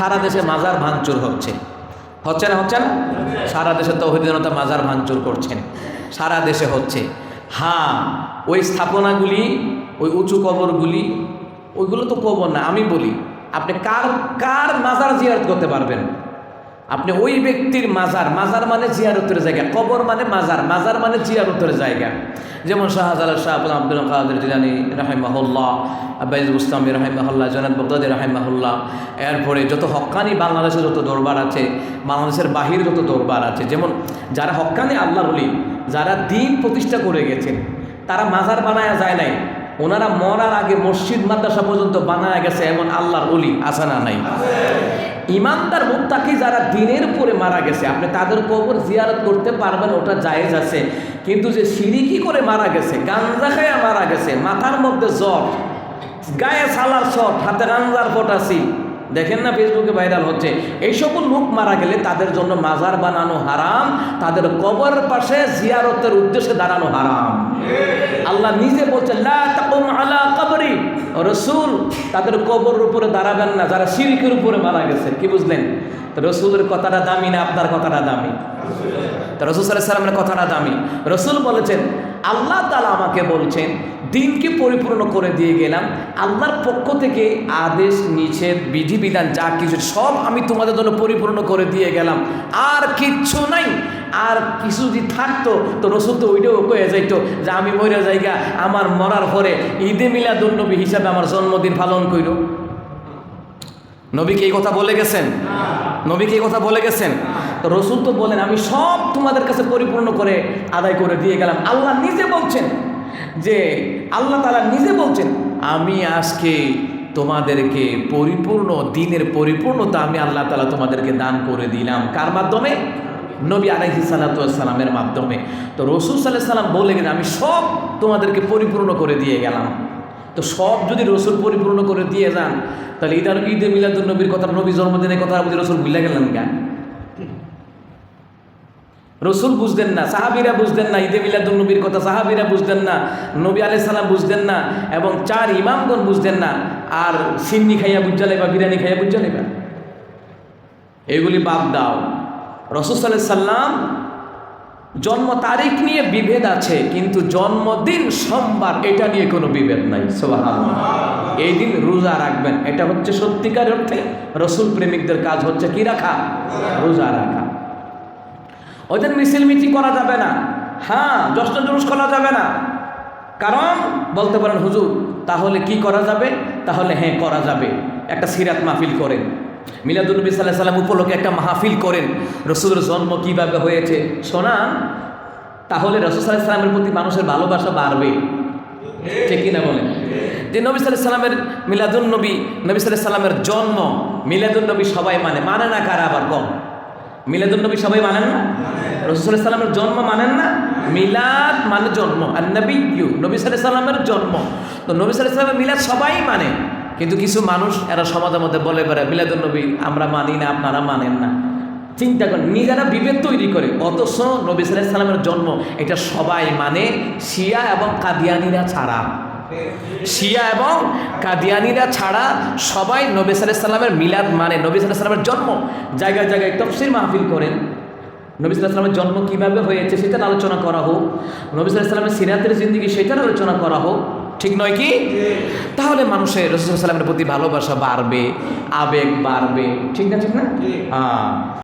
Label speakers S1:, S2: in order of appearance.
S1: সারা দেশে মাজার ভাঙচুর হচ্ছে। হচ্ছে না হচ্ছে না? সারা দেশে তো জনতা মাজার ভাঙচুর করছেন। সারা দেশে হচ্ছে। হ্যাঁ ওই স্থাপনাগুলি, ওই উঁচু কবরগুলি, ওইগুলো তো কবর না, আমি বলি, আপনি কার কার মাজার জিয়ারত করতে পারবেন? আপনি ওই ব্যক্তির মাজার মাজার মানে জিয়ারতের জায়গা, কবর মানে মাজার মাজার মানে জিয়ারতের জায়গা। যেমন Shahjalal Shah Abul Abdul Kader Jilani রাহেমাহুল্লাহ আব্বাইজ মুস্তামি রাহেমাহুল্লাহ জনাদ বগদাদি রাহেমাহুল্লাহ। এরপরে যত হক্কানি বাংলাদেশে যত দরবার আছে, বাংলাদেশের বাহির যত দরবার আছে, যেমন যারা হক্কানি আল্লাহ বলি যারা দিন প্রতিষ্ঠা করে গেছেন, তারা মাজার বানায়া যায় নাই। ওনারা মরার আগে মসজিদ, মাদ্রাসা পর্যন্ত বানায় গেছে এমন আল্লাহর অলি আসানা নাই? ইমানদার মুত্তাকি যারা দিনের পরে মারা গেছে, আপনি তাদের কবর জিয়ারত করতে পারবেন, ওটা জায়েজ আছে। কিন্তু যে সিরিকি করে মারা গেছে, গাঞ্জা খায়া মারা গেছে, মাথার মধ্যে জ্বর, গায়ে সালার শট হাতে গাঞ্জার ফটাসি দেখেন না ফেসবুকে ভাইরাল হচ্ছে। এই সকল লোক মারা গেলে তাদের জন্য মাজার বানানো হারাম, তাদের কবর পাশে জিয়ারতের উদ্দেশ্যে দাঁড়ানো হারাম। আল্লাহ নিজে বলছেন কবরি। রসুল, তাদের কবরের উপরে দাঁড়াবেন না, যারা শিরিকের উপরে মারা গেছে, কি বুঝলেন? রসুলের কথাটা দামি না আপনার কথাটা দামি? রসুল কথাটা দামি। রসুল বলেছেন, আল্লাহ তালা আমাকে বলছেন, দিনকে পরিপূর্ণ করে দিয়ে গেলাম। আল্লাহর পক্ষ থেকে আদেশ, নিষেধ, বিধিবিধান, যা কিছু, সব আমি তোমাদের জন্য পরিপূর্ণ করে দিয়ে গেলাম। আর কিচ্ছু নাই। আর কিছু যদি থাকতো, তো রসুল তো ওইটাও কয়ে যাইতো যে আমি মরে জায়গা আমার মরার পরে ঈদে মিলাদুন্নবী হিসাবে আমার জন্মদিন পালন কইল নবীকে এই কথা বলে গেছেন? নবীকে এই কথা বলে গেছেন? তো রসুল তো বলেন, আমি সব তোমাদের কাছে পরিপূর্ণ করে আদায় করে দিয়ে গেলাম। আল্লাহ নিজে বলছেন যে, আল্লাহ তালা নিজে বলছেন, আমি আজকে তোমাদেরকে পরিপূর্ণ, দিনের পরিপূর্ণতা আমি আল্লাহ তালা তোমাদেরকে দান করে দিলাম। কার মাধ্যমে? নবী আলাইহি সালাতামের মাধ্যমে। তো রসুল সাল্লাহ সাল্লাম বলে গেলেন, আমি সব তোমাদেরকে পরিপূর্ণ করে দিয়ে গেলাম। তো সব যদি রসুল পরিপূর্ণ করে দিয়ে যান, তাহলে ঈদার ঈদে মিলাদুল নবীর কথা, নবী জন্মদিনের কথা বুঝে রসুল ভুলে গেলেন কেন? রসুল বুঝতেন না, সাহাবিরা বুঝতেন না, ঈদে মিলাদুল নবীর কথা সাহাবিরা বুঝতেন না, নবী আলাই সালাম বুঝতেন না, এবং চার ইমামগণ বুঝতেন না, আর সিন্নি খাইয়া বুঝালে বা বিরিয়ানি খাইয়া বুঝালে বা এগুলি বাদ দাও। রসুল সাল্লাহ সাল্লাম জন্ম তারিখ নিয়ে বিভেদ আছে, কিন্তু জন্মদিন সোমবার, এটা নিয়ে কোনো বিভেদ নাই সোহান এই দিন রোজা রাখবেন, এটা হচ্ছে সত্যিকার অর্থে রসুল প্রেমিকদের কাজ হচ্ছে কি রাখা? রোজা রাখা। ওদের মিছিল মিটিং করা যাবে না। হ্যাঁ জশ্ন জুলুস করা যাবে না। কারণ, বলতে পারেন, হুজুর, তাহলে কি করা যাবে? তাহলে হ্যাঁ করা যাবে। একটা সিরাত মাহফিল করেন। মিলাদুলনবী সাল্লাহ সাল্লাম উপলক্ষে একটা মাহফিল করেন। রসুলের জন্ম কীভাবে হয়েছে? শোনান, তাহলে রসুল সাল্লাহ সাল্লামের প্রতি মানুষের ভালোবাসা বাড়বে। ঠিক কিনা বলেন? যে নবী সাল্লাহ সাল্লামের মিলাদুল নবী নবী সাল্লাহ সাল্লামের জন্ম মিলাদুল নবী সবাই মানে। মানে না কারা আবার কম? মিলাদুল নবী সবাই মানেন না? রসুল সাল্লামের জন্ম মানেন না? মিলাদ মানে জন্ম। আর নবী নবী সাল্লাহ সাল্লামের জন্ম। তো নবী সাল্লাহ সাল্লামের মিলাদ সবাই মানে। কিন্তু কিছু মানুষ, এরা সমাজের মধ্যে বলে বেড়ে মিলাদুল নবী, আমরা মানি না, আপনারা মানেন না। চিন্তা করেন, নিজেরা বিভেদ তৈরি করে, অথচ নবী সাল্লামের জন্ম, এটা সবাই মানে শিয়া এবং কাদিয়ানিরা ছাড়া। শিয়া এবং কাদিয়ানিরা ছাড়া সবাই নবী সাল্লামের মিলাদ মানে নবী সাল্লামের জন্ম। জায়গায় জায়গায় তফসির মাহফিল করেন। নবী সাল্লামের জন্ম কীভাবে হয়েছে সেটার আলোচনা করা হোক। নবী সাল্লামের সিরাতের জিন্দিগি সেটার আলোচনা করা হোক। ঠিক নয় কি? তাহলে মানুষের রসুল সাল্লামের প্রতি ভালোবাসা বাড়বে আবেগ বাড়বে। ঠিক না ঠিক না? হ্যাঁ।